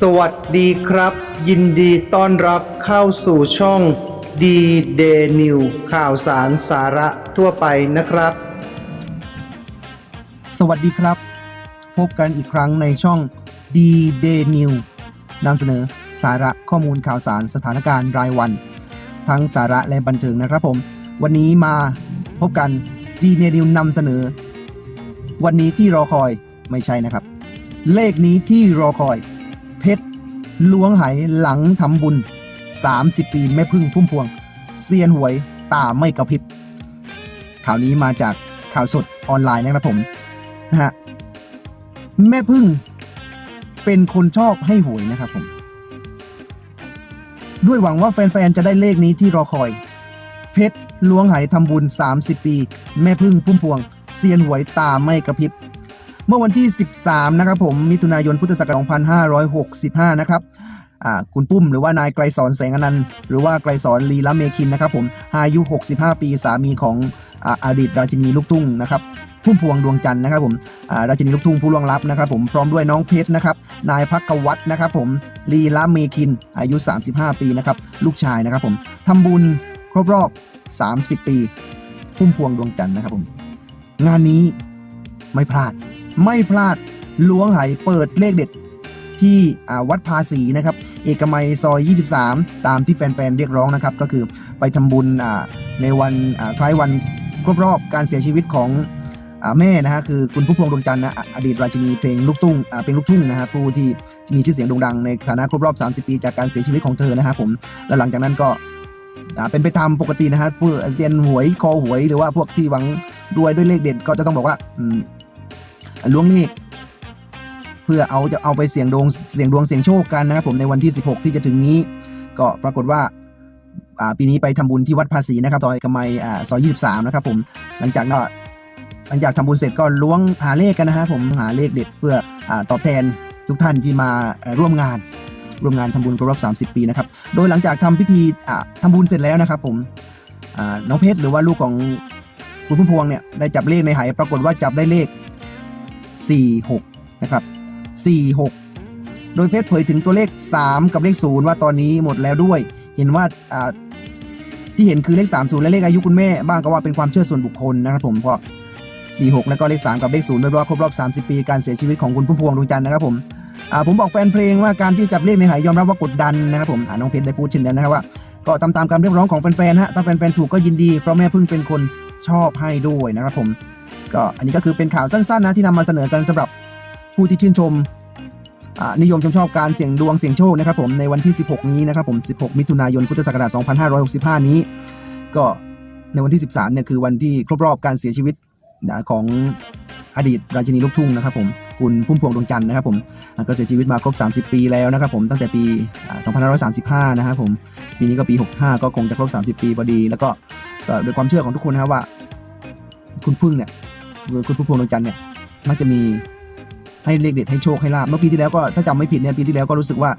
สวัสดีครับ ยินดีต้อนรับเข้าสู่ช่อง D Day New ข่าวสารสาระทั่วไปนะครับ สวัสดีครับ พบกันอีกครั้งในช่อง D Day New นำเสนอสาระข้อมูลข่าวสารสถานการณ์รายวัน ทั้งสาระและบันเทิงนะครับผม วันนี้มาพบกัน D Day New นำเสนอ วันนี้ที่รอคอยไม่ใช่นะครับ เลขนี้ที่รอคอย เพชรล้วงไหหลังทำบุญ 30 ปีแม่พึ่งพุ่มพวงเซียนหวยตาไม่กระพริบ ข่าวนี้มาจากข่าวสดออนไลน์นะครับผมนะฮะแม่พึ่งเป็นคนชอบให้หวยนะครับผม ด้วยหวังว่าแฟนๆ จะได้เลขนี้ที่รอคอย เพชรล้วงไหทำบุญ 30 ปี แม่พึ่งพุ่มพวง เซียนหวยตาไม่กระพริบ เมื่อวันที่ 13 นะครับผม มิถุนายน พุทธศักราช 2565 นะครับอ่าคุณปุ้มหรือว่านายไกรสอนแสงอนันต์หรือว่าไกรสอนลีละเมคินนะครับผมอายุ 65 ปีสามีของออดีตราชินีลูกทุ่งนะครับพุ่มพวงดวงจันทร์นะครับผมราชินีลูกทุ่งผู้ล่วงลับนะครับผมพร้อมด้วยน้องเพชรนะครับนายพักกวัฒนะครับผมลีละเมคิน อายุ 35 ปีนะครับลูกชายนะครับผมทำบุญครบรอบ 30 ปี พุ่มพวงดวงจันทร์นะครับผมงานนี้ไม่พลาด ไม่พลาดล้วงไหเปิดเลขเด็ดที่วัดภาษีนะครับ เอกมัยซอย 23 ตามที่แฟนๆ เรียกร้องนะครับ ก็คือไปทำบุญในวันคล้ายวันครบรอบการเสียชีวิตของอแม่นะฮะคือคุณผู้พวงดวงจันทร์นะอดีตราชินีเพลงลูกทุ่งเพลงลูกทุ่งนะฮะผู้ที่มีชื่อเสียงโด่งดังในฐานะครบรอบ 30 ปีจากการเสียชีวิตของเธอนะฮะผมแล้วหลังจากนั้นก็เป็นไปตามปกตินะฮะผู้เซียนหวยคอหวยหรือว่าพวกที่หวังรวยด้วยเลขเด็ดก็จะต้องบอกว่า ล้วงเลขเพื่อเอาจะเอาไปเสี่ยงดวงเสี่ยงดวงเสี่ยงโชคกันนะครับผมในวันที่ 16 ที่จะถึงนี้ ก็ปรากฏว่าปีนี้ไปทำบุญที่วัดภาษีนะครับซอยกำไมอ่าซอย23นะครับผมหลังจากก็หลังจากทำบุญเสร็จก็ล้วงหาเลขกันนะฮะผมหาเลขเด็ดเพื่ออตอบแทนทุกท่านที่มาร่วมงานร่วมงานทำบุญครบรอบ 30 ปีนะครับ โดยหลังจากทำพิธีอ่าทำบุญเสร็จแล้วนะครับ ผมน้องเพชรหรือว่าลูกของคุณพุ่มพวงเนี่ยได้จับเลขในไหปรากฏว่าจับได้เลข 46 นะครับ 46 โดยเพชรเผยถึงตัวเลข 3 กับเลข 0 ว่าตอนนี้หมดแล้วด้วย เห็นว่าที่เห็นคือเลข 30 และเลขอายุคุณแม่ บ้างก็ว่าเป็นความเชื่อส่วนบุคคลนะครับผมก็46 แล้วก็เลข 3 กับเลข0ด้วยเพราะว่าครบรอบ 30 ปีการเสียชีวิตของคุณพุ่มพวงดวงจันทร์นะครับผมผมบอกแฟนเพลงว่าการที่จับเลขในหายยอมรับว่ากดดันนะครับผมน้องเพชรได้พูดเช่นนั้นนะครับว่าก็ตามตามการเรียกร้องของแฟนๆฮะถ้าแฟนๆถูกก็ยินดีเพราะแม่พึ่งเป็นคนชอบให้ด้วยนะครับผม ก็อันนี้ก็คือเป็นข่าวสั้นๆนะที่นำมาเสนอกันสำหรับผู้ที่ชื่นชมนิยมชมชอบการเสี่ยงดวงเสี่ยงโชคนะครับผมในวันที่ 16 นี้นะครับผม 16 มิถุนายนพุทธศักราช2565 นี้ ก็ในวันที่ 13 เนี่ยคือวันที่ครบรอบการเสียชีวิตนะของอดีตราชินีลูกทุ่งนะครับผมคุณพุ่มพวงดวงจันทร์นะครับผมก็เสียชีวิตมาครบ 30 ปีแล้วนะครับผมตั้งแต่ปีอ่า2535 นะครับผมปีนี้ก็ปี 65 ก็คงจะครบ 30 ปีพอดี แล้วก็ก็โดยความเชื่อของทุกคนนะครบว่า คุณพึ่งเนี่ย คุณผู้พวงดวงจันทร์เนี่ยมักจะมีให้เลขเด็ดให้โชคให้ลาบเมื่อปีที่แล้วก็ถ้าจำไม่ผิดเนี่ยปีที่แล้วก็รู้สึกว่า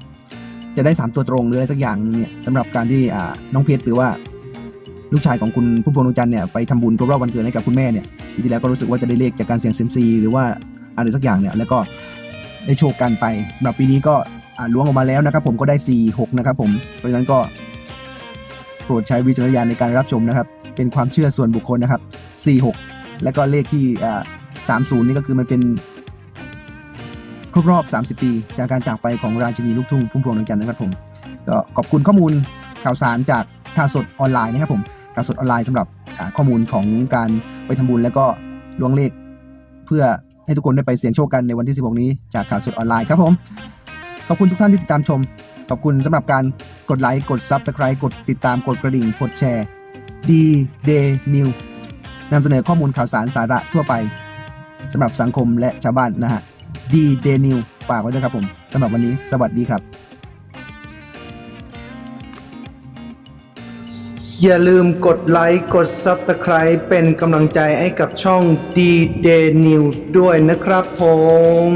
จะได้สามตัวตรงหรืออะไรสักอย่างเนี่ยสำหรับการที่น้องเพชรหรือว่า ลูกชายของคุณผู้พวงดวงจันทร์เนี่ยไปทำบุญครบรอบวันเกิดให้กับคุณแม่เนี่ยปีที่แล้วก็รู้สึกว่าจะได้เลขจากการเสี่ยงเซมซีหรือว่าอะไรสักอย่างเนี่ยแล้วก็ได้โชคกันไปสำหรับปีนี้ก็ล้วงออกมาแล้วนะครับ ผมก็ได้4ี่หกนะครับ ผมเพราะฉะนั้นก็โปรดใช้วิจารณญาณในการรับชมนะครับ เป็นความเชื่อส่วนบุคคลนะครับสี่หก แล้วก็เลขที่30นี่ก็คือมันเป็นครบรอบ 30 ปี จากการจากไปของราชินีลูกทุ่งพุ่มพวงดวงจันทร์นะครับผมก็ขอบคุณข้อมูลข่าวสารจากข่าวสดออนไลน์นะครับผมข่าวสดออนไลน์สำหรับข้อมูลของการไปทำบุญแล้วก็ล้วงเลข เพื่อให้ทุกคนได้ไปเสี่ยงโชคกันในวันที่ 16 นี้จากข่าวสดออนไลน์ครับผมขอบคุณทุกท่านที่ติดตามชม ขอบคุณสำหรับการกดไลค์กดซับสไครต์กดติดตามกดกระดิ่งกดแชร์ D Day New น นำเสนอข้อมูลข่าวสารสาระทั่วไปสำหรับสังคมและชาวบ้านนะฮะ D Day New ฝากไว้ด้วยครับผมสำหรับวันนี้สวัสดีครับ อย่าลืมกดไลค์กด Subscribe เป็นกำลังใจให้กับช่อง D Day New ด้วยนะครับผม